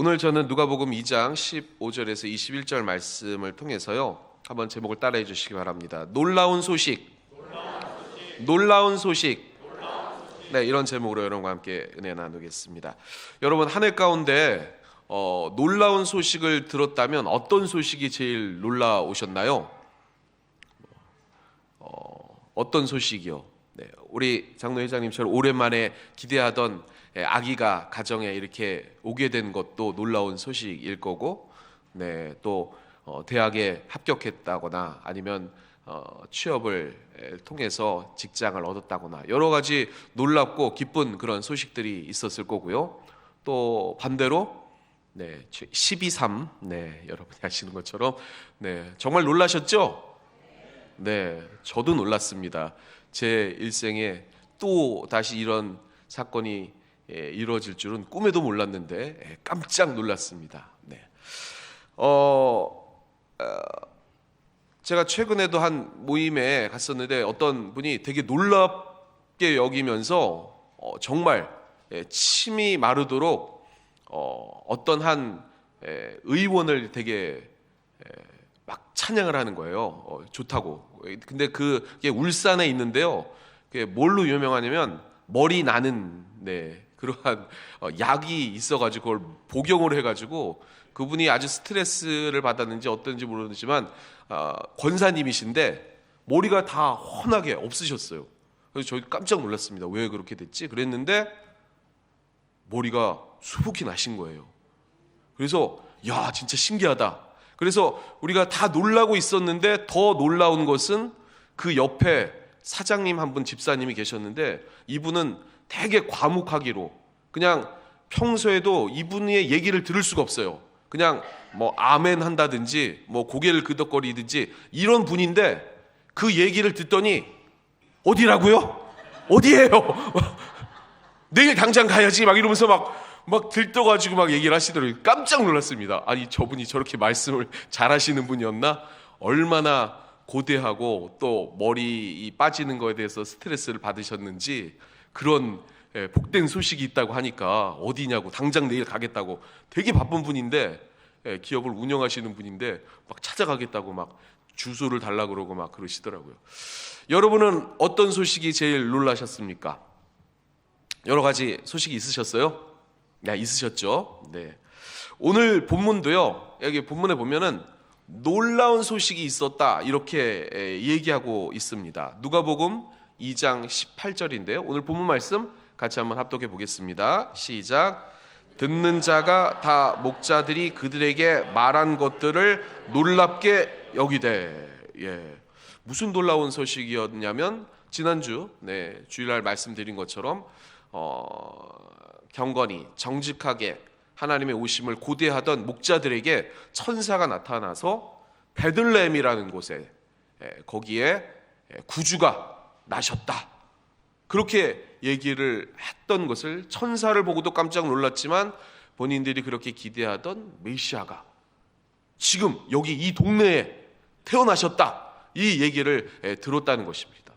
오늘 저는 누가복음 2장 15절에서 21절 말씀을 통해서요. 한번 제목을 따라해 주시기 바랍니다. 놀라운 소식. 놀라운 소식. 네, 이런 제목으로 여러분과 함께 은혜 나누겠습니다. 여러분 한 해 가운데 어, 놀라운 소식을 들었다면 어떤 소식이 제일 놀라우셨나요? 어, 어떤 소식이요? 네, 우리 장로 회장님처럼 오랜만에 기대하던 예, 아기가 가정에 이렇게 오게 된 것도 놀라운 소식일 거고, 네, 또 어, 대학에 합격했다거나 아니면 어, 취업을 에, 통해서 직장을 얻었다거나 여러 가지 놀랍고 기쁜 그런 소식들이 있었을 거고요. 또 반대로 네, 12.3 네, 여러분이 아시는 것처럼 네, 정말 놀라셨죠? 네, 저도 놀랐습니다. 제 일생에 또 다시 이런 사건이 예, 이루어질 줄은 꿈에도 몰랐는데 예, 깜짝 놀랐습니다. 네. 어, 어, 제가 최근에도 한 모임에 갔었는데 어떤 분이 되게 놀랍게 여기면서 어, 정말 예, 침이 마르도록 어, 어떤 한 예, 의원을 되게 막 찬양을 하는 거예요. 어, 좋다고. 근데 그게 울산에 있는데요. 그게 뭘로 유명하냐면 머리 나는 네 그러한 어, 약이 있어가지고 그걸 복용을 해가지고 그분이 아주 스트레스를 받았는지 어떤지 모르지만 어, 권사님이신데 머리가 다 훤하게 없으셨어요. 그래서 저희 깜짝 놀랐습니다. 왜 그렇게 됐지? 그랬는데 머리가 수북히 나신 거예요. 그래서 야 진짜 신기하다. 그래서 우리가 다 놀라고 있었는데 더 놀라운 것은 그 옆에 사장님 한 분 집사님이 계셨는데 이분은 되게 과묵하기로 그냥 평소에도 이분의 얘기를 들을 수가 없어요. 그냥 뭐 아멘 한다든지 뭐 고개를 끄덕거리든지 이런 분인데 그 얘기를 듣더니 어디라고요? 어디예요? 내일 당장 가야지 막 이러면서 막 막 들떠가지고 막 얘기를 하시더라고요. 깜짝 놀랐습니다. 아니 저분이 저렇게 말씀을 잘하시는 분이었나? 얼마나 고대하고 또 머리 빠지는 거에 대해서 스트레스를 받으셨는지 그런 예, 복된 소식이 있다고 하니까 어디냐고 당장 내일 가겠다고 되게 바쁜 분인데 예, 기업을 운영하시는 분인데 막 찾아가겠다고 막 주소를 달라 그러고 막 그러시더라고요. 여러분은 어떤 소식이 제일 놀라셨습니까? 여러 가지 소식이 있으셨어요? 네, 있으셨죠? 네. 오늘 본문도요. 여기 본문에 보면은 놀라운 소식이 있었다 이렇게 에, 얘기하고 있습니다. 누가복음 2장 18절인데요. 오늘 본문 말씀 같이 한번 합독해 보겠습니다. 시작. 듣는 자가 다 목자들이 그들에게 말한 것들을 놀랍게 여기되 예. 무슨 놀라운 소식이었냐면 지난주 네, 주일날 말씀드린 것처럼 어, 경건히 정직하게 하나님의 오심을 고대하던 목자들에게 천사가 나타나서 베들레헴이라는 곳에 예, 거기에 예, 구주가 나셨다. 그렇게 얘기를 했던 것을 천사를 보고도 깜짝 놀랐지만 본인들이 그렇게 기대하던 메시아가 지금 여기 이 동네에 태어나셨다. 이 얘기를 예, 들었다는 것입니다.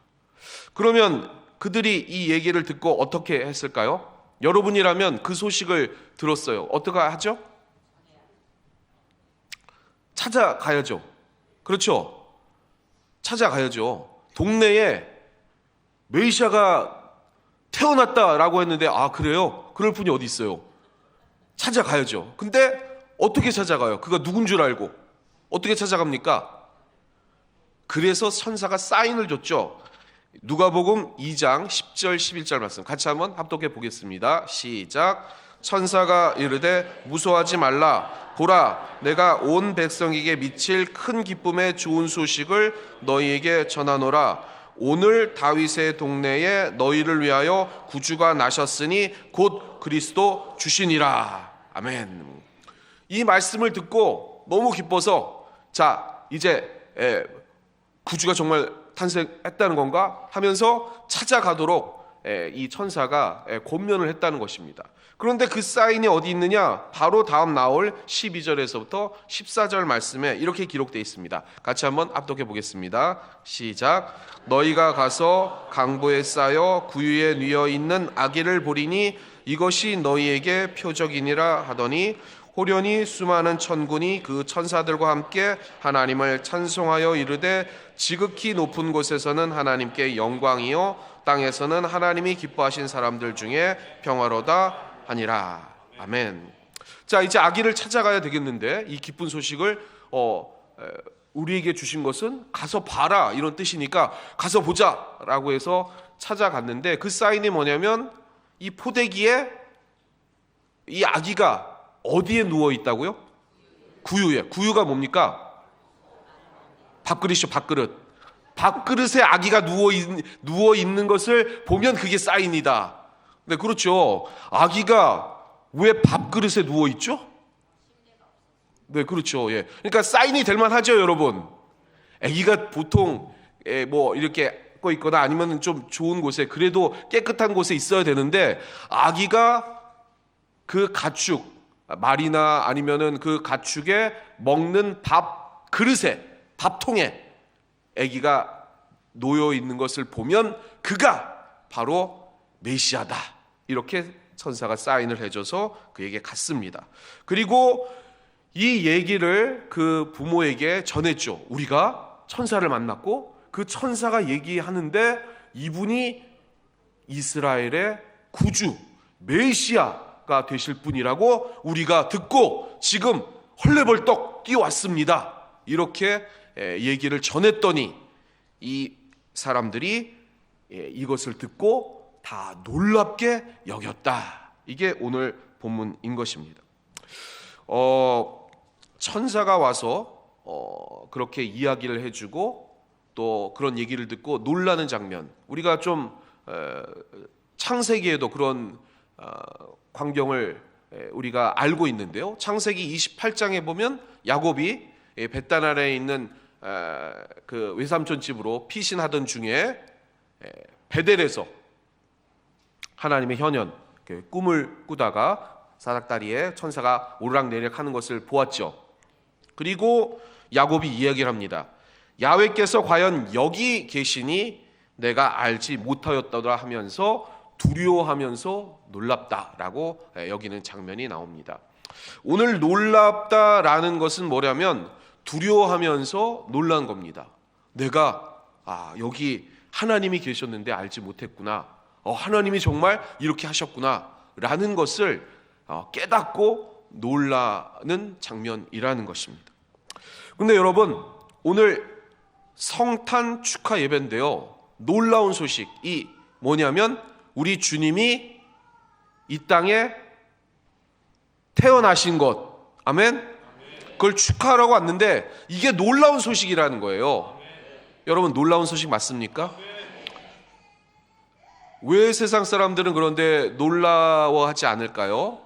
그러면 그들이 이 얘기를 듣고 어떻게 했을까요? 여러분이라면 그 소식을 들었어요. 어떻게 하죠? 찾아가야죠. 그렇죠? 찾아가야죠. 동네에 메이샤가 태어났다라고 했는데 아 그래요? 그럴 분이 어디 있어요? 찾아가야죠. 근데 어떻게 찾아가요? 그가 누군 줄 알고 어떻게 찾아갑니까? 그래서 선사가 사인을 줬죠. 누가복음 2장 10절 11절 말씀 같이 한번 합독해 보겠습니다. 시작. 천사가 이르되 무서워하지 말라 보라 내가 온 백성에게 미칠 큰 기쁨의 좋은 소식을 너희에게 전하노라 오늘 다윗의 동네에 너희를 위하여 구주가 나셨으니 곧 그리스도 주시니라 아멘. 이 말씀을 듣고 너무 기뻐서 자 이제 에, 구주가 정말 탄생했다는 건가 하면서 찾아가도록 에, 이 천사가 에, 권면을 했다는 것입니다. 그런데 그 사인이 어디 있느냐? 바로 다음 나올 12절에서부터 14절 말씀에 이렇게 기록되어 있습니다. 같이 한번 압독해 보겠습니다. 시작. 너희가 가서 강보에 쌓여 구유에 뉘어 있는 아기를 보리니 이것이 너희에게 표적이니라 하더니 호련히 수많은 천군이 그 천사들과 함께 하나님을 찬송하여 이르되 지극히 높은 곳에서는 하나님께 영광이요 땅에서는 하나님이 기뻐하신 사람들 중에 평화로다 하니라 아멘. 자 이제 아기를 찾아가야 되겠는데 이 기쁜 소식을 어 에, 우리에게 주신 것은 가서 봐라 이런 뜻이니까 가서 보자라고 해서 찾아갔는데 그 사인이 뭐냐면 이 포대기에 이 아기가 어디에 누워 있다고요? 구유에. 구유가 뭡니까? 밥그릇이죠, 밥그릇. 밥그릇에 아기가 누워 있, 누워 있는 것을 보면 그게 사인이다. 네, 그렇죠. 아기가 왜 밥그릇에 누워 있죠? 네, 그렇죠. 예. 그러니까 사인이 될 만하죠, 여러분. 아기가 보통 예, 뭐 이렇게 꺼 있거나 아니면 좀 좋은 곳에 그래도 깨끗한 곳에 있어야 되는데 아기가 그 가축 말이나 아니면은 그 가축에 먹는 밥 그릇에 밥통에 아기가 놓여 있는 것을 보면 그가 바로 메시아다 이렇게 천사가 사인을 해줘서 그에게 갔습니다. 그리고 이 얘기를 그 부모에게 전했죠. 우리가 천사를 만났고 그 천사가 얘기하는데 이분이 이스라엘의 구주 메시아 가 되실 분이라고 우리가 듣고 지금 헐레벌떡 뛰어왔습니다. 이렇게 에, 얘기를 전했더니 이 사람들이 예, 이것을 듣고 다 놀랍게 여겼다. 이게 오늘 본문인 것입니다. 어, 천사가 와서 어, 그렇게 이야기를 해주고 또 그런 얘기를 듣고 놀라는 장면. 우리가 좀 에, 창세기에도 그런 어, 광경을 에, 우리가 알고 있는데요. 창세기 28장에 보면 야곱이 예, 벳단 아래에 있는 에, 그 외삼촌 집으로 피신하던 중에 에, 베델에서 하나님의 현현 그 꿈을 꾸다가 사닥다리에 천사가 오르락내리락 하는 것을 보았죠. 그리고 야곱이 이야기를 합니다. 야외께서 과연 여기 계시니 내가 알지 못하였더라 하면서 두려워하면서 놀랍다라고 여기는 장면이 나옵니다. 오늘 놀랍다라는 것은 뭐냐면 두려워하면서 놀란 겁니다. 내가 아 여기 하나님이 계셨는데 알지 못했구나. 어, 하나님이 정말 이렇게 하셨구나라는 것을 어, 깨닫고 놀라는 장면이라는 것입니다. 근데 여러분 오늘 성탄 축하 예배인데요. 놀라운 소식이 뭐냐면 우리 주님이 이 땅에 태어나신 것. 아멘. 그걸 축하하라고 왔는데 이게 놀라운 소식이라는 거예요. 여러분 놀라운 소식 맞습니까? 왜 세상 사람들은 그런데 놀라워하지 않을까요?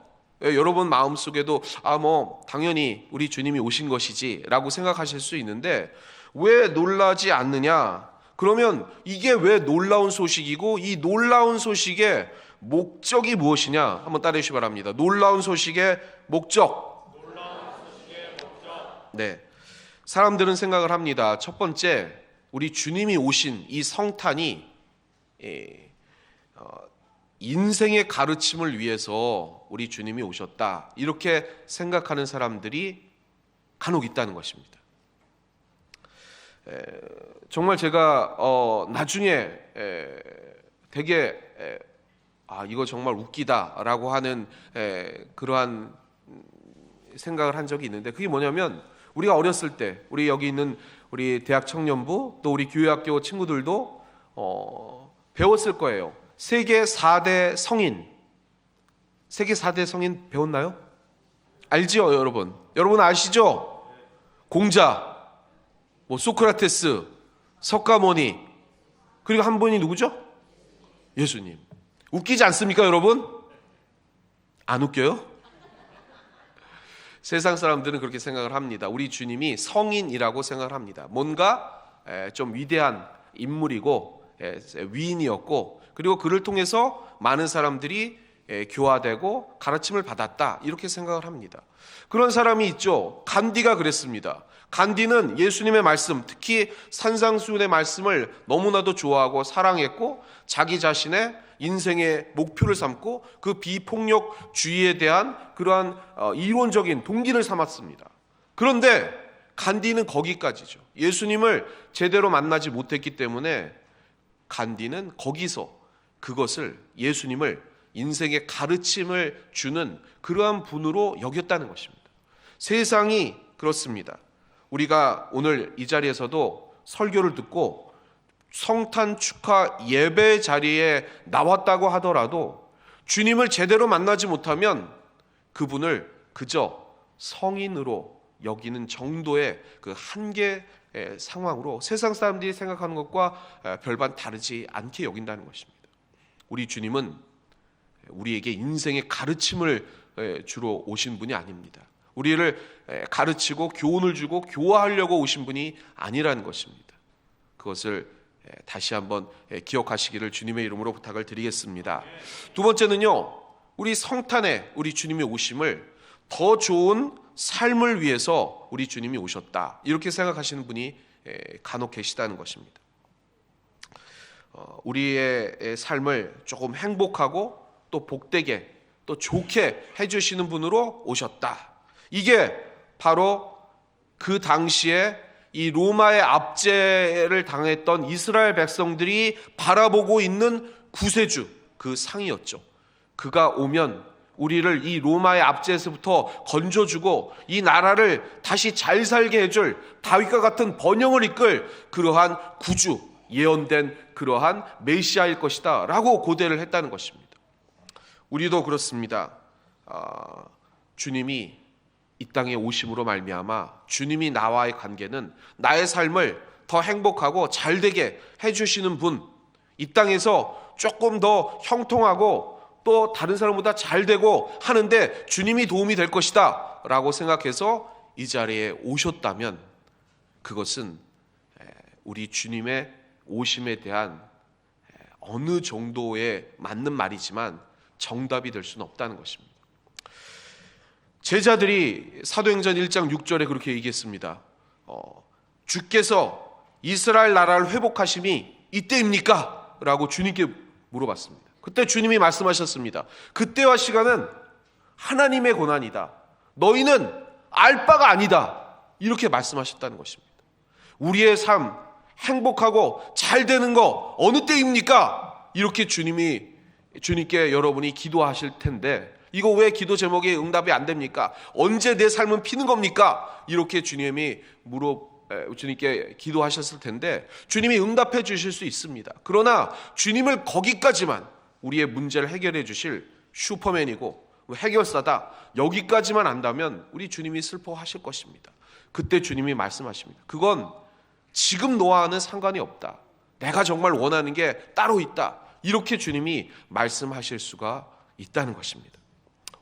예, 여러분 마음 속에도 아 뭐 당연히 우리 주님이 오신 것이지라고 생각하실 수 있는데 왜 놀라지 않느냐? 그러면 이게 왜 놀라운 소식이고 이 놀라운 소식의 목적이 무엇이냐? 한번 따라해 주시기 바랍니다. 놀라운 소식의 목적. 네. 사람들은 생각을 합니다. 첫 번째, 우리 주님이 오신 이 성탄이 예, 어, 인생의 가르침을 위해서 우리 주님이 오셨다. 이렇게 생각하는 사람들이 간혹 있다는 것입니다. 에, 정말 제가 어, 나중에 에, 되게 에, 아 이거 정말 웃기다라고 하는 에, 그러한 생각을 한 적이 있는데 그게 뭐냐면 우리가 어렸을 때 우리 여기 있는 우리 대학 청년부 또 우리 교회학교 친구들도 어, 배웠을 거예요. 세계 4대 성인 세계 4대 성인 배웠나요? 알지요, 여러분? 여러분 아시죠? 공자, 뭐 소크라테스, 석가모니, 그리고 한 분이 누구죠? 예수님. 웃기지 않습니까, 여러분? 안 웃겨요? 세상 사람들은 그렇게 생각을 합니다. 우리 주님이 성인이라고 생각을 합니다. 뭔가 좀 위대한 인물이고 위인이었고 그리고 그를 통해서 많은 사람들이 에, 교화되고 가르침을 받았다 이렇게 생각을 합니다. 그런 사람이 있죠. 간디가 그랬습니다. 간디는 예수님의 말씀, 특히 산상수훈의 말씀을 너무나도 좋아하고 사랑했고 자기 자신의 인생의 목표를 삼고 그 비폭력주의에 대한 그러한 어, 이론적인 동기를 삼았습니다. 그런데 간디는 거기까지죠. 예수님을 제대로 만나지 못했기 때문에 간디는 거기서 그것을 예수님을 인생의 가르침을 주는 그러한 분으로 여겼다는 것입니다. 세상이 그렇습니다. 우리가 오늘 이 자리에서도 설교를 듣고 성탄 축하 예배 자리에 나왔다고 하더라도 주님을 제대로 만나지 못하면 그분을 그저 성인으로 여기는 정도의 그 한계 상황으로 세상 사람들이 생각하는 것과 별반 다르지 않게 여긴다는 것입니다. 우리 주님은 우리에게 인생의 가르침을 주로 오신 분이 아닙니다. 우리를 가르치고 교훈을 주고 교화하려고 오신 분이 아니라는 것입니다. 그것을 다시 한번 기억하시기를 주님의 이름으로 부탁을 드리겠습니다. 두 번째는요, 우리 성탄에 우리 주님이 오심을 더 좋은 삶을 위해서 우리 주님이 오셨다. 이렇게 생각하시는 분이 간혹 계시다는 것입니다. 어, 우리의 삶을 조금 행복하고 또 복되게 또 좋게 해주시는 분으로 오셨다. 이게 바로 그 당시에 이 로마의 압제를 당했던 이스라엘 백성들이 바라보고 있는 구세주 그 상이었죠. 그가 오면 우리를 이 로마의 압제에서부터 건져주고 이 나라를 다시 잘 살게 해줄 다윗과 같은 번영을 이끌 그러한 구주 예언된 그러한 메시아일 것이다라고 고대를 했다는 것입니다. 우리도 그렇습니다. 아, 주님이 이 땅에 오심으로 말미암아 주님이 나와의 관계는 나의 삶을 더 행복하고 잘 되게 해주시는 분, 이 땅에서 조금 더 형통하고 또 다른 사람보다 잘 되고 하는데 주님이 도움이 될 것이다 라고 생각해서 이 자리에 오셨다면 그것은 우리 주님의 오심에 대한 어느 정도의 맞는 말이지만 정답이 될 수는 없다는 것입니다. 제자들이 사도행전 1장 6절에 그렇게 얘기했습니다. 어, 주께서 이스라엘 나라를 회복하심이 이때입니까? 라고 주님께 물어봤습니다. 그때 주님이 말씀하셨습니다. 그때와 시간은 하나님의 고난이다. 너희는 알 바가 아니다. 이렇게 말씀하셨다는 것입니다. 우리의 삶, 행복하고 잘 되는 거 어느 때입니까? 이렇게 주님이, 주님께 여러분이 기도하실 텐데, 이거 왜 기도 제목에 응답이 안 됩니까? 언제 내 삶은 피는 겁니까? 이렇게 주님이 물어 주님께 기도하셨을 텐데 주님이 응답해 주실 수 있습니다. 그러나 주님을 거기까지만 우리의 문제를 해결해 주실 슈퍼맨이고 해결사다. 여기까지만 안다면 우리 주님이 슬퍼하실 것입니다. 그때 주님이 말씀하십니다. 그건 지금 너와는 상관이 없다. 내가 정말 원하는 게 따로 있다. 이렇게 주님이 말씀하실 수가 있다는 것입니다.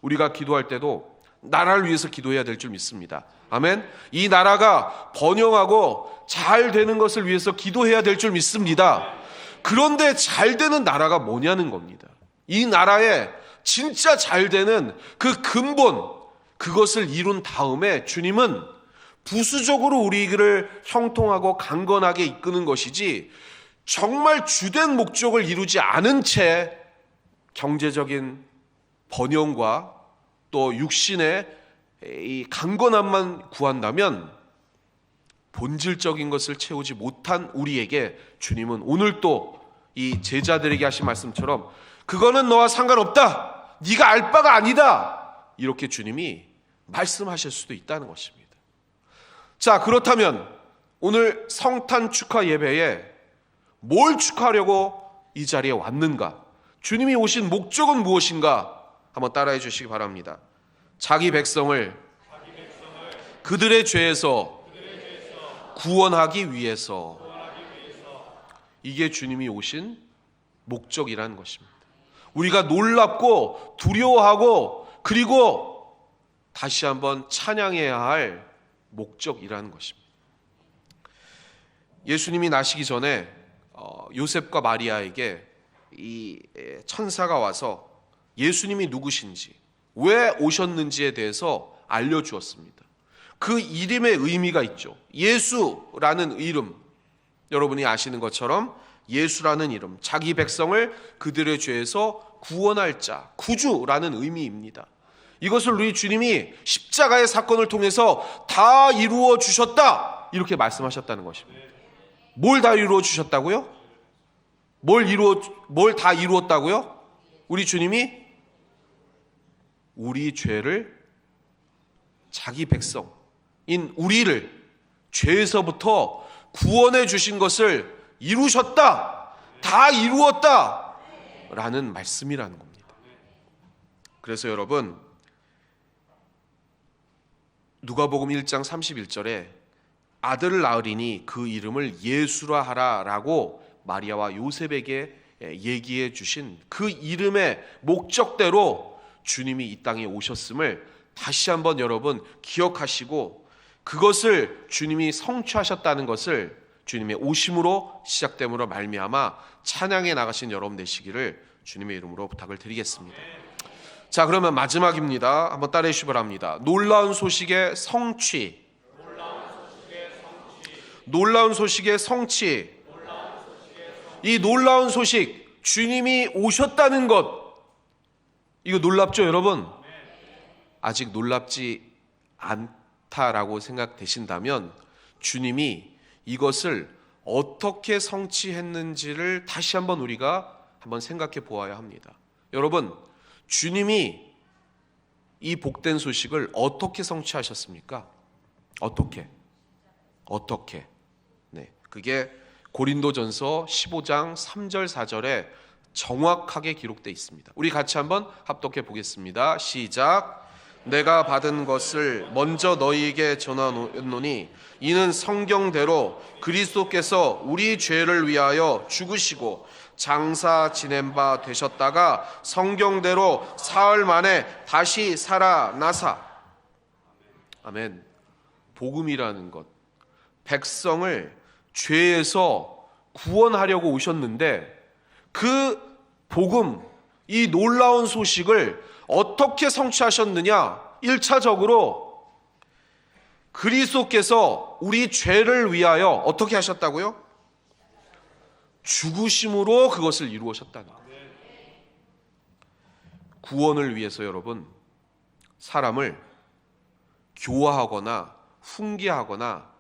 우리가 기도할 때도 나라를 위해서 기도해야 될 줄 믿습니다. 아멘. 이 나라가 번영하고 잘 되는 것을 위해서 기도해야 될 줄 믿습니다. 그런데 잘 되는 나라가 뭐냐는 겁니다. 이 나라에 진짜 잘 되는 그 근본, 그것을 이룬 다음에 주님은 부수적으로 우리를 형통하고 강건하게 이끄는 것이지 정말 주된 목적을 이루지 않은 채 경제적인 번영과 또 육신의 이 강건함만 구한다면 본질적인 것을 채우지 못한 우리에게 주님은 오늘 또 이 제자들에게 하신 말씀처럼 그거는 너와 상관없다. 네가 알 바가 아니다. 이렇게 주님이 말씀하실 수도 있다는 것입니다. 자, 그렇다면 오늘 성탄 축하 예배에 뭘 축하하려고 이 자리에 왔는가? 주님이 오신 목적은 무엇인가? 한번 따라해 주시기 바랍니다. 자기 백성을 그들의 죄에서 구원하기 위해서 이게 주님이 오신 목적이라는 것입니다. 우리가 놀랍고 두려워하고 그리고 다시 한번 찬양해야 할 목적이라는 것입니다. 예수님이 나시기 전에 어, 요셉과 마리아에게 이 천사가 와서 예수님이 누구신지, 왜 오셨는지에 대해서 알려주었습니다. 그 이름의 의미가 있죠. 예수라는 이름. 여러분이 아시는 것처럼 예수라는 이름, 자기 백성을 그들의 죄에서 구원할 자, 구주라는 의미입니다. 이것을 우리 주님이 십자가의 사건을 통해서 다 이루어 주셨다. 이렇게 말씀하셨다는 것입니다. 뭘 다 이루어 주셨다고요? 뭘 이루어 뭘 다 이루었다고요? 우리 주님이 우리 죄를 자기 백성인 우리를 죄에서부터 구원해 주신 것을 이루셨다. 다 이루었다. 라는 말씀이라는 겁니다. 그래서 여러분 누가복음 1장 31절에 아들을 낳으리니 그 이름을 예수라 하라라고 마리아와 요셉에게 얘기해 주신 그 이름의 목적대로 주님이 이 땅에 오셨음을 다시 한번 여러분 기억하시고 그것을 주님이 성취하셨다는 것을 주님의 오심으로 시작됨으로 말미암아 찬양에 나가신 여러분 되시기를 주님의 이름으로 부탁을 드리겠습니다. 자, 그러면 마지막입니다. 한번 따라해 주시기 바랍니다. 놀라운 소식의 성취. 놀라운 소식의 성취. 이 놀라운 소식, 주님이 오셨다는 것. 이거 놀랍죠, 여러분? 아직 놀랍지 않다라고 생각되신다면 주님이 이것을 어떻게 성취했는지를 다시 한번 우리가 한번 생각해 보아야 합니다. 여러분, 주님이 이 복된 소식을 어떻게 성취하셨습니까? 어떻게? 어떻게? 네. 그게 고린도전서 15장 3절 4절에 정확하게 기록되어 있습니다. 우리 같이 한번 합독해 보겠습니다. 시작. 내가 받은 것을 먼저 너희에게 전하노니 이는 성경대로 그리스도께서 우리 죄를 위하여 죽으시고 장사 지낸 바 되셨다가 성경대로 사흘 만에 다시 살아나사 아멘. 복음이라는 것 백성을 죄에서 구원하려고 오셨는데 그 복음 이 놀라운 소식을 어떻게 성취하셨느냐? 1차적으로 그리스도께서 우리 죄를 위하여 어떻게 하셨다고요? 죽으심으로 그것을 이루셨다는 거예요. 구원을 위해서 여러분 사람을 교화하거나 훈계하거나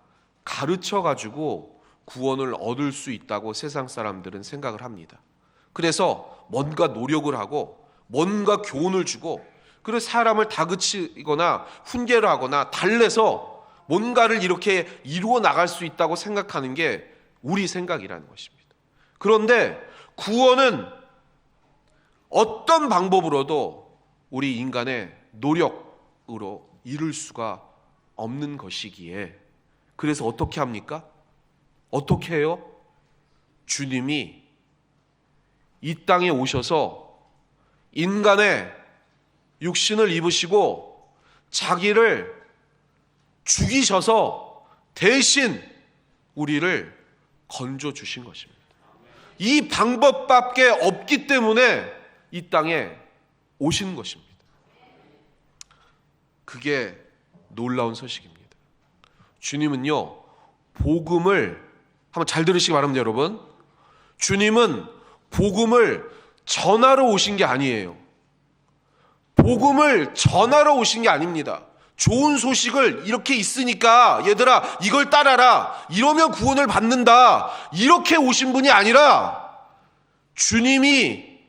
가르쳐 가지고 구원을 얻을 수 있다고 세상 사람들은 생각을 합니다. 그래서 뭔가 노력을 하고 뭔가 교훈을 주고 그래서 사람을 다그치거나 훈계를 하거나 달래서 뭔가를 이렇게 이루어 나갈 수 있다고 생각하는 게 우리 생각이라는 것입니다. 그런데 구원은 어떤 방법으로도 우리 인간의 노력으로 이룰 수가 없는 것이기에 그래서 어떻게 합니까? 어떻게 해요? 주님이 이 땅에 오셔서 인간의 육신을 입으시고 자기를 죽이셔서 대신 우리를 건져 주신 것입니다. 이 방법밖에 없기 때문에 이 땅에 오신 것입니다. 그게 놀라운 소식입니다. 주님은요, 복음을 한번 잘 들으시기 바랍니다, 여러분. 주님은 복음을 전하러 오신 게 아니에요. 복음을 전하러 오신 게 아닙니다. 좋은 소식을 이렇게 있으니까 얘들아 이걸 따라라 이러면 구원을 받는다 이렇게 오신 분이 아니라 주님이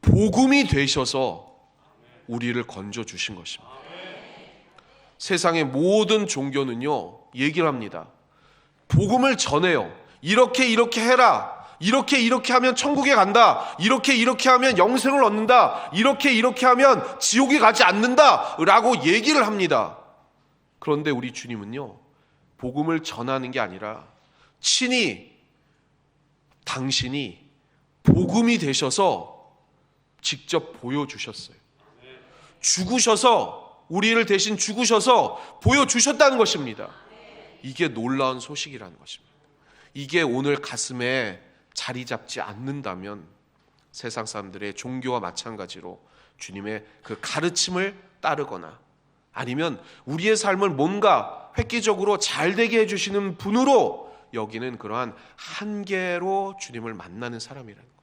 복음이 되셔서 우리를 건져 주신 것입니다. 세상의 모든 종교는요 얘기를 합니다. 복음을 전해요. 이렇게 이렇게 해라. 이렇게 이렇게 하면 천국에 간다. 이렇게 이렇게 하면 영생을 얻는다. 이렇게 이렇게 하면 지옥에 가지 않는다. 라고 얘기를 합니다. 그런데 우리 주님은요, 복음을 전하는 게 아니라 친히 당신이 복음이 되셔서 직접 보여주셨어요. 죽으셔서, 우리를 대신 죽으셔서 보여주셨다는 것입니다. 이게 놀라운 소식이라는 것입니다. 이게 오늘 가슴에 자리 잡지 않는다면 세상 사람들의 종교와 마찬가지로 주님의 그 가르침을 따르거나 아니면 우리의 삶을 뭔가 획기적으로 잘 되게 해주시는 분으로 여기는 그러한 한계로 주님을 만나는 사람이라는 거.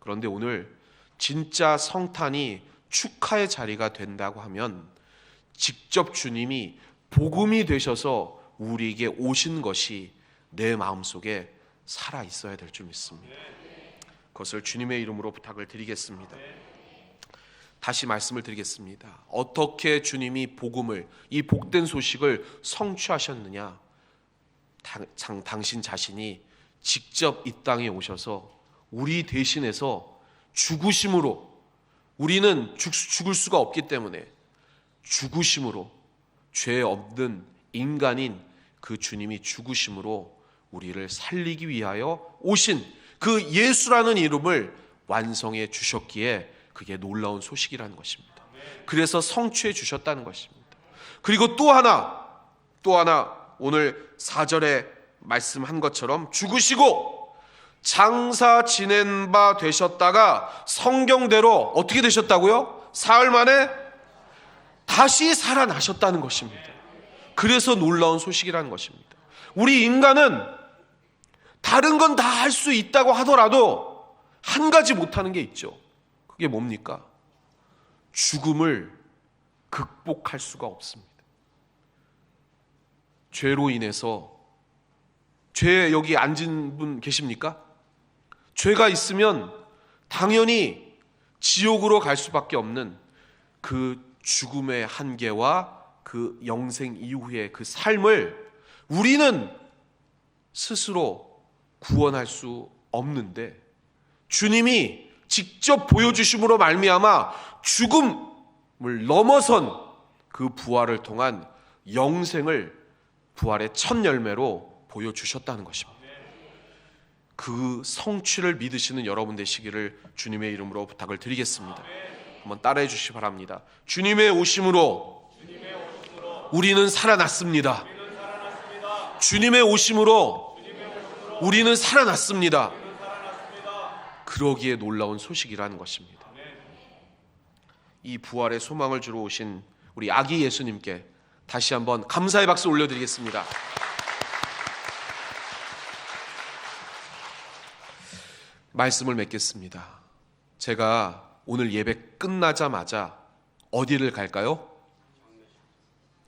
그런데 오늘 진짜 성탄이 축하의 자리가 된다고 하면 직접 주님이 복음이 되셔서 우리에게 오신 것이 내 마음속에 살아 있어야 될 줄 믿습니다. 그것을 주님의 이름으로 부탁을 드리겠습니다. 다시 말씀을 드리겠습니다. 어떻게 주님이 복음을 이 복된 소식을 성취하셨느냐? 당, 장, 당신 자신이 직접 이 땅에 오셔서 우리 대신해서 죽으심으로 우리는 죽, 죽을 수가 없기 때문에 죽으심으로 죄 없는 인간인 그 주님이 죽으심으로 우리를 살리기 위하여 오신 그 예수라는 이름을 완성해 주셨기에 그게 놀라운 소식이라는 것입니다. 그래서 성취해 주셨다는 것입니다. 그리고 또 하나, 또 하나 오늘 4절에 말씀한 것처럼 죽으시고 장사 지낸 바 되셨다가 성경대로 어떻게 되셨다고요? 사흘 만에 다시 살아나셨다는 것입니다. 그래서 놀라운 소식이라는 것입니다. 우리 인간은 다른 건 다 할 수 있다고 하더라도 한 가지 못하는 게 있죠. 그게 뭡니까? 죽음을 극복할 수가 없습니다. 죄로 인해서 죄 여기 앉은 분 계십니까? 죄가 있으면 당연히 지옥으로 갈 수밖에 없는 그 죽음의 한계와 그 영생 이후의 그 삶을 우리는 스스로 구원할 수 없는데 주님이 직접 보여주심으로 말미암아 죽음을 넘어선 그 부활을 통한 영생을 부활의 첫 열매로 보여주셨다는 것입니다. 그 성취를 믿으시는 여러분 되시기를 주님의 이름으로 부탁을 드리겠습니다. 한번 따라해 주시기 바랍니다. 주님의 오심으로 우리는 살아났습니다. 주님의 오심으로 우리는 살아났습니다. 그러기에 놀라운 소식이라는 것입니다. 이 부활의 소망을 주러 오신 우리 아기 예수님께 다시 한번 감사의 박수 올려드리겠습니다. 말씀을 맺겠습니다. 제가 오늘 예배 끝나자마자 어디를 갈까요?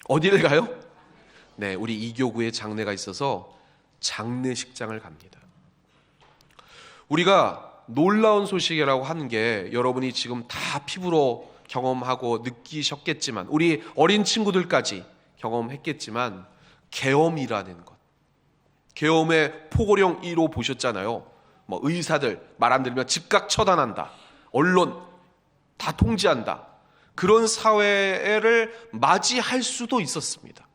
어디를 가요? 네, 우리 이교구에 장례가 있어서 장례식장을 갑니다. 우리가 놀라운 소식이라고 하는 게 여러분이 지금 다 피부로 경험하고 느끼셨겠지만 우리 어린 친구들까지 경험했겠지만 계엄이라는 것. 계엄의 포고령 1호 보셨잖아요. 뭐 의사들 말 안 들으면 즉각 처단한다. 언론 다 통제한다. 그런 사회를 맞이할 수도 있었습니다.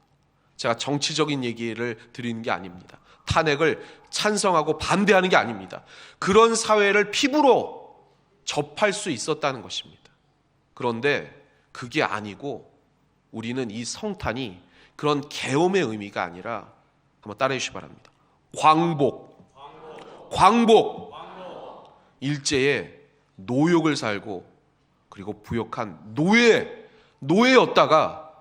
제가 정치적인 얘기를 드리는 게 아닙니다. 탄핵을 찬성하고 반대하는 게 아닙니다. 그런 사회를 피부로 접할 수 있었다는 것입니다. 그런데 그게 아니고 우리는 이 성탄이 그런 계엄의 의미가 아니라 한번 따라해 주시기 바랍니다. 광복. 광복. 일제에 노역을 살고 그리고 부역한 노예, 노예였다가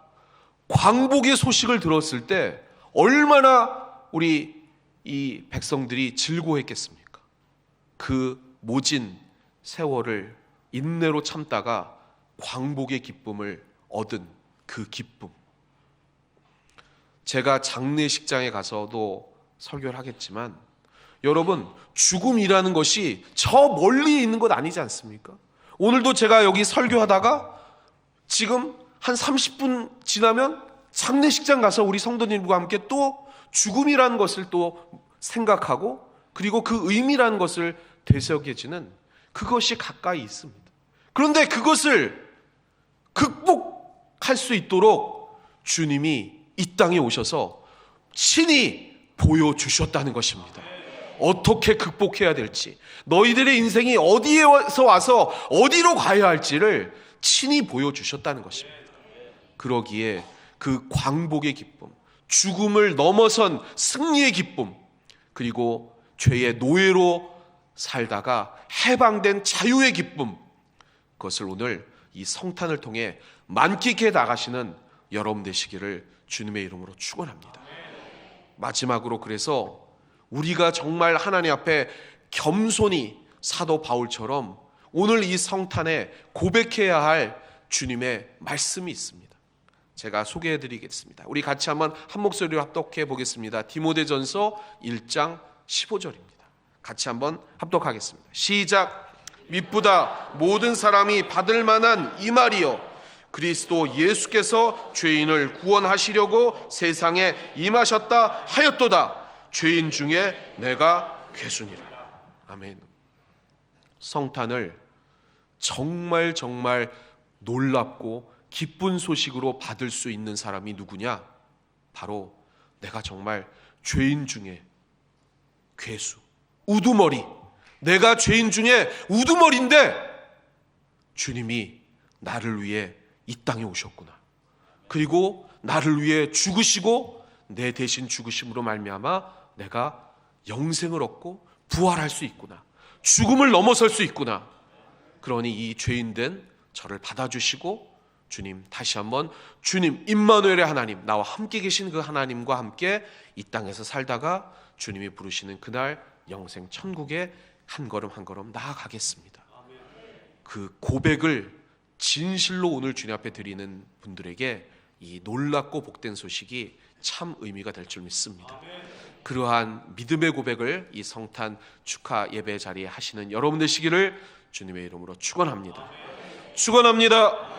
광복의 소식을 들었을 때 얼마나 우리 이 백성들이 즐거워했겠습니까? 그 모진 세월을 인내로 참다가 광복의 기쁨을 얻은 그 기쁨. 제가 장례식장에 가서도 설교를 하겠지만 여러분 죽음이라는 것이 저 멀리 있는 것 아니지 않습니까? 오늘도 제가 여기 설교하다가 지금 한 30분 지나면 장례식장 가서 우리 성도님과 함께 또 죽음이라는 것을 또 생각하고 그리고 그 의미라는 것을 되새겨지는 그것이 가까이 있습니다. 그런데 그것을 극복할 수 있도록 주님이 이 땅에 오셔서 친히 보여주셨다는 것입니다. 어떻게 극복해야 될지, 너희들의 인생이 어디에서 와서 어디로 가야 할지를 친히 보여주셨다는 것입니다. 그러기에 그 광복의 기쁨, 죽음을 넘어선 승리의 기쁨, 그리고 죄의 노예로 살다가 해방된 자유의 기쁨, 그것을 오늘 이 성탄을 통해 만끽해 나가시는 여러분 되시기를 주님의 이름으로 축원합니다. 마지막으로 그래서 우리가 정말 하나님 앞에 겸손히 사도 바울처럼 오늘 이 성탄에 고백해야 할 주님의 말씀이 있습니다. 제가 소개해 드리겠습니다. 우리 같이 한번 한 목소리로 합독해 보겠습니다. 디모데전서 1장 15절입니다. 같이 한번 합독하겠습니다. 시작. 미쁘다 모든 사람이 받을 만한 이 말이요 그리스도 예수께서 죄인을 구원하시려고 세상에 임하셨다 하였도다 죄인 중에 내가 괴순이라. 아멘. 성탄을 정말 정말 놀랍고 기쁜 소식으로 받을 수 있는 사람이 누구냐? 바로 내가 정말 죄인 중에 괴수 우두머리. 내가 죄인 중에 우두머리인데 주님이 나를 위해 이 땅에 오셨구나. 그리고 나를 위해 죽으시고 내 대신 죽으심으로 말미암아 내가 영생을 얻고 부활할 수 있구나. 죽음을 넘어설 수 있구나. 그러니 이 죄인된 저를 받아주시고 주님 다시 한번 주님 임마누엘의 하나님 나와 함께 계신 그 하나님과 함께 이 땅에서 살다가 주님이 부르시는 그날 영생 천국에 한 걸음 한 걸음 나아가겠습니다. 그 고백을 진실로 오늘 주님 앞에 드리는 분들에게 이 놀랍고 복된 소식이 참 의미가 될 줄 믿습니다. 그러한 믿음의 고백을 이 성탄 축하 예배 자리에 하시는 여러분 되시기를 주님의 이름으로 축원합니다. 축원합니다.